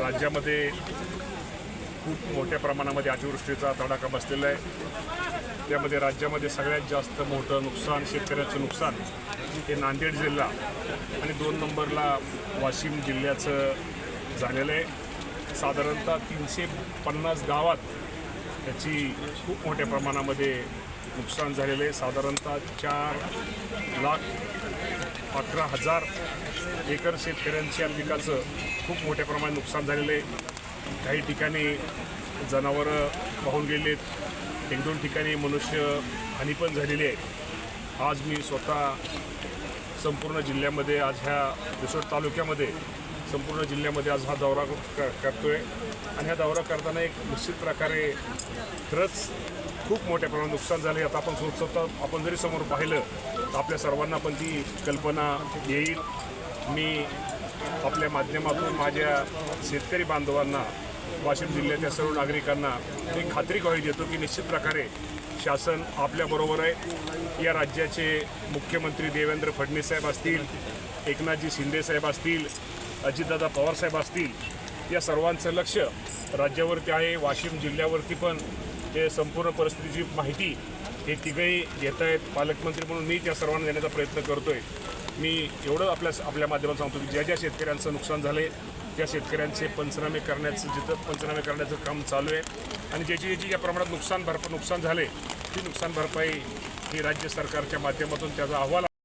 राज्यामध्ये खूप मोठ्या प्रमाणामध्ये अतिवृष्टीचा तडाखा बसलेला आहे. त्यामध्ये राज्यामध्ये सगळ्यात जास्त मोठं नुकसान शेतकऱ्याचं नुकसान हे नांदेड जिल्हा आणि दोन नंबरला वाशिम जिल्ह्याचं झालेलं आहे. साधारणतः तीनशे पन्नास गावात त्याची खूप मोठ्या प्रमाणामध्ये नुकसान झालेलं आहे. साधारणतः चार लाख अकरा हजार एकर शेतकऱ्यांच्या पिकाचं खूप मोठ्या प्रमाणात नुकसान झालेलं आहे. काही ठिकाणी जनावरं वाहून गेलेत. एक दोन ठिकाणी मनुष्य हानी पण झालेली आहे. आज मी स्वतः संपूर्ण जिल्ह्यामध्ये आज ह्या रिसोड तालुक्यामध्ये संपूर्ण जिल्ह्यामध्ये आज हा दौरा क करतो आहे आणि ह्या दौरा करताना एक निश्चित प्रकारे खरंच खूप मोठ्या प्रमाणात नुकसान झाले आता आपण स्वतः आपण जरी समोर पाहिलं तर आपल्या सर्वांना पण ती कल्पना येईल. मी आपल्या माध्यमातून माझ्या शेतकरी बांधवांना वाशिम जिल्ह्याच्या सर्व नागरिकांना मी खात्री करून देतो की निश्चित प्रकारे शासन आपल्याबरोबर आहे. या राज्याचे मुख्यमंत्री देवेंद्र फडणवीस साहेब असतील एकनाथजी शिंदे साहेब असतील अजितदादा पवार साहेब असतील या सर्वांचं लक्ष राज्यावरती आहे वाशिम जिल्ह्यावरती पण. हे संपूर्ण परिस्थितीची माहिती हे तिघही घेत आहेत पालकमंत्री म्हणून मी त्या सर्वांना देण्याचा प्रयत्न करतोय. मी एवढं आपल्या आपल्या माध्यमात सांगतो की ज्या ज्या शेतकऱ्यांचं नुकसान झालं आहे त्या शेतकऱ्यांचे पंचनामे करण्याचं जिथं पंचनामे करण्याचं काम चालू आहे आणि ज्याची ज्याची ज्या प्रमाणात नुकसान भरप नुकसान झाले ती नुकसान भरपाई ही राज्य सरकारच्या माध्यमातून त्याचा अहवाल